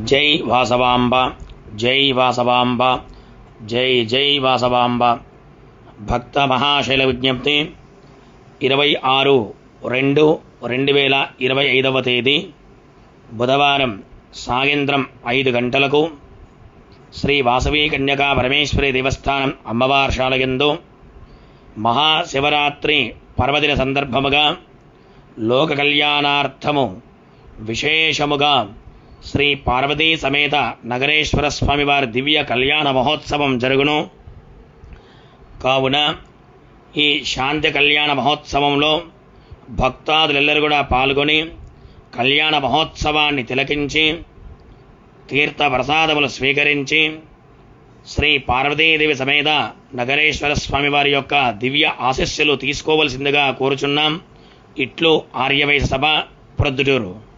జై వాసవాంబ జై వాసవాంబ జై జై వాసవాంబ. భక్త మహాశైల విజ్ఞప్తి ఇరవై ఆరు రెండు రెండు వేల ఇరవై ఐదవ తేదీ బుధవారం సాయంత్రం ఐదు గంటలకు శ్రీ వాసవి కన్యకా పరమేశ్వరి దేవస్థానం అమ్మవార్షాలయందు మహాశివరాత్రి పర్వదిన సందర్భముగా లోక కళ్యాణార్థము విశేషముగా శ్రీ పార్వతీ సమేత నగరేశ్వర స్వామి వారి దివ్య కళ్యాణ మహోత్సవం జరుగును. కావున ఈ శాంతి కళ్యాణ మహోత్సవంలో భక్తాదులెల్లరూ కూడా పాల్గొని కళ్యాణ మహోత్సవాన్ని తిలకించి తీర్థ ప్రసాదములు స్వీకరించి శ్రీ పార్వతీదేవి సమేత నగరేశ్వర స్వామి వారి యొక్క దివ్య ఆశస్సులు తీసుకోవలసిందిగా కోరుచున్నాం. ఇట్లు ఆర్యవైశ్య సభ ప్రొద్దుటూరు.